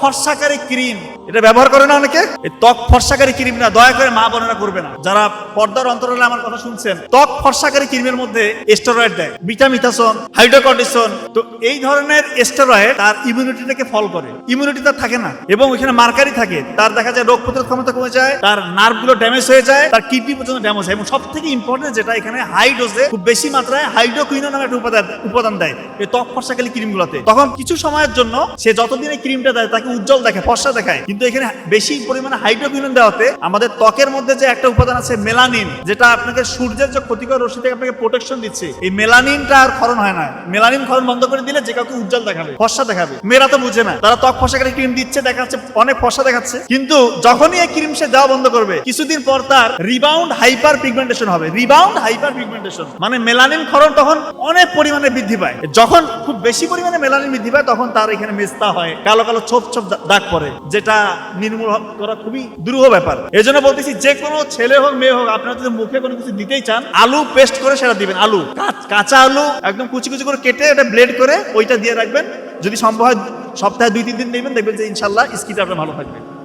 ফর্সাকারী cream. এটা ব্যবহার করে না অনেকে? এই ত্বক ফর্সাকারী ক্রিম না, দয়া করে মা বোনেরা করবে না। যারা পর্দার অন্তরালে আমার কথা শুনছেন, ত্বক ফর্সাকারী ক্রিমের মধ্যে স্টেরয়েড দেয়। ভিটামিথাসন হাইড্রোকর্টিসন তো এই ধরনের স্টেরয়েড তার ইমিউনিটিটাকে ফল করে। ইমিউনিটি তার থাকে না। এবং ওইখানে মার্কারি থাকে। তার দেখা যায় রোগ প্রতিরোধ ক্ষমতা কমে যায়, তার নার্ভগুলো ড্যামেজ হয়ে যায়, তার কিডনি পর্যন্ত ড্যামেজ হয়। এবং সব থেকে ইম্পর্টেন্ট যেটা এখানে হাই ডোজে খুব বেশি মাত্রায় হাইড্রোকুইনো নামে একটা উপাদান উপাদান দেয়। এই ত্বক ফর্সাকালী ক্রিমগুলোতে। তখন কিছু সময়ের জন্য সে যতদিন এই ক্রিমটা দেয়, তাকে উজ্জ্বল দেখে ফর্সা দেখায়। কিন্তু এখানে বেশি পরিমাণে হাইড্রোকুইনন দেওয়াতে আমাদের ত্বকের মধ্যে যে একটা উপাদান আছে মেলানিন যেটা আপনাকে সূর্যের যে ক্ষতিকর রশ্মি থেকে আপনাকে প্রোটেকশন দিচ্ছে, এই মেলানিনটা আর ক্ষরণ হয় না। মেলানিন ক্ষরণ বন্ধ করে দিলে যে কাউকে উজ্জ্বল দেখাবে, ফর্সা দেখাবে। মেয়েরা তো বুঝে না। তারা ত্বক ফর্সাকারী ক্রিম দিচ্ছে দেখা যাচ্ছে অনেক ফর্সা দেখাচ্ছে। কিন্তু যখনই এই ক্রিম সে দেওয়া বন্ধ করবে, কিছুদিন পর তার রিবাউন্ড হাইপার পিগমেন্টেশন হবে। রিবাউন্ড হাইপার পিগমেন্টেশন মানে মেলানিন ক্ষরণ তখন অনেক পরিমাণে বৃদ্ধি পায়। যখন খুব বেশি পরিমাণে মেলানিন বৃদ্ধি পায়, তখন তার এখানে মেস্তা হয়, কালো কালো ছোপ ছোপ দা- দাগ পড়ে, যেটা নির্মূল করা খুবই দুরূহ ব্যাপার। এই জন্য বলতেছি, যে কোনো ছেলে হোক, মেয়ে হোক, আপনারা যদি মুখে কোনো কিছু দিতেই চান, আলু পেস্ট করে সেটা দিবেন, আলু। কাঁচা আলু একদম কুচি কুচি করে কেটে এটা ব্লেড করে ওইটা দিয়ে রাখবেন। যদি সম্ভব হয় সপ্তাহে দুই তিন দিন নেবেন, দেখবেন যে ইনশাল্লাহ স্কিটা আপনার ভালো থাকবে।